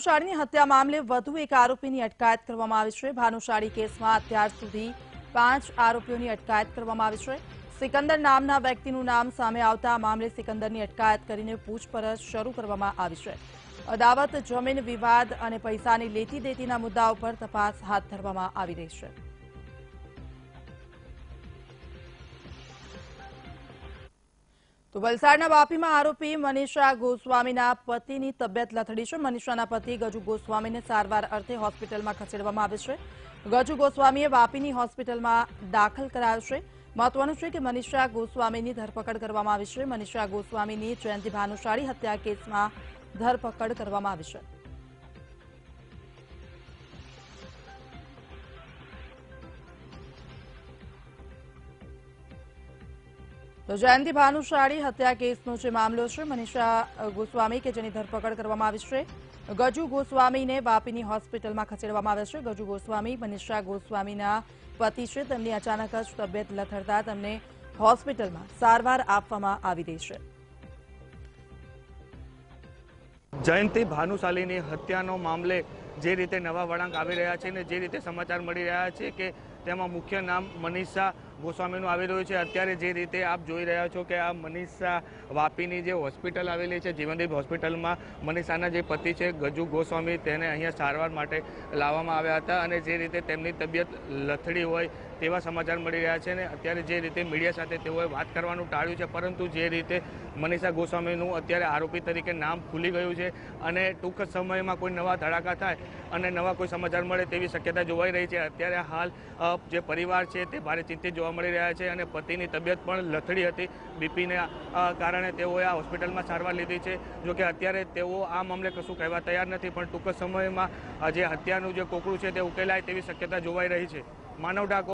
ભાનુશાળીની હત્યા મામલે વધુ એક આરોપીની અટકાયત કરવામાં આવી છે. ભાનુશાળી કેસમાં અત્યાર સુધી પાંચ આરોપીઓની અટકાયત કરવામાં આવી છે. સિકંદર નામના વ્યક્તિનું નામ સામે આવતા મામલે સિકંદરની અટકાયત કરીને પૂછપરછ શરૂ કરવામાં આવી છે. અદાવત જમીન વિવાદ અને પૈસાની લેતી દેતીના મુદ્દા ઉપર તપાસ હાથ ધરવામાં આવી રહી છે. તો વલસાડના વાપીમાં આરોપી મનીષા ગોસ્વામીના પતિની તબિયત લથડી છે. મનીષાના પતિ ગજુ ગોસ્વામીને સારવાર અર્થે હોસ્પિટલમાં ખસેડવામાં આવે છે. ગજુ ગોસ્વામીએ વાપીની હોસ્પિટલમાં દાખલ કરાયો છે. મહત્વનું છે કે મનીષા ગોસ્વામીની ધરપકડ કરવામાં આવી છે. મનીષા ગોસ્વામીની જયંતિ ભાનુશાળી હત્યા કેસમાં ધરપકડ કરવામાં આવી છે. તો જયંતિ ભાનુશાળી હત્યા કેસનો જે મામલો છે, મનીષા ગોસ્વામી કે જેની ધરપકડ કરવામાં આવી છે, ગજુ ગોસ્વામીને વાપીની હોસ્પિટલમાં ખસેડવામાં આવે છે. ગજુ ગોસ્વામી, મનીષા ગોસ્વામીના પતિ છે. તેમની અચાનક જ તબિયત લથડતા તેમને હોસ્પિટલમાં સારવાર આપવામાં આવી રહી છે. જયંતિ ભાનુશાલીની હત્યાનો મામલે જે રીતે નવા વળાંક આવી રહ્યા છે ને જે રીતે સમાચાર મળી રહ્યા છે કે તેમાં મુખ્ય નામ મનીષા ગોસ્વામીનું આવી રહ્યું છે. અત્યારે જે રીતે આપ જોઈ રહ્યા છો કે આ મનીષા વાપીની જે હોસ્પિટલ આવેલી છે, જીવનદીપ હોસ્પિટલમાં મનીષાના જે પતિ છે, ગજુ ગોસ્વામી, તેને અહીંયા સારવાર માટે લાવવામાં આવ્યા હતા અને જે રીતે તેમની તબિયત લથડી હોય તેવા સમાચાર મળી રહ્યા છે ને અત્યારે જે રીતે મીડિયા સાથે તેઓએ વાત કરવાનું ટાળ્યું છે, પરંતુ જે રીતે મનીષા ગોસ્વામીનું અત્યારે આરોપી તરીકે નામ ખુલી ગયું છે અને ટૂંક સમયમાં કોઈ નવા ધડાકા થાય અને નવા કોઈ સમાચાર મળે તેવી શક્યતા જોવાઈ રહી છે. અત્યારે હાલ જે પરિવાર છે તે ભારે ચિંતિત જોવા મળી રહ્યા છે અને પતિની તબિયત પણ લથડી હતી. બીપીને કારણે તેઓએ આ હોસ્પિટલમાં સારવાર લીધી છે. જોકે અત્યારે તેઓ આ મામલે કશું કહેવા તૈયાર નથી, પણ ટૂંક સમયમાં જે હત્યાનું જે કોકડું છે તે ઉકેલાય તેવી શક્યતા જોવાઈ રહી છે. માનવ ડાકો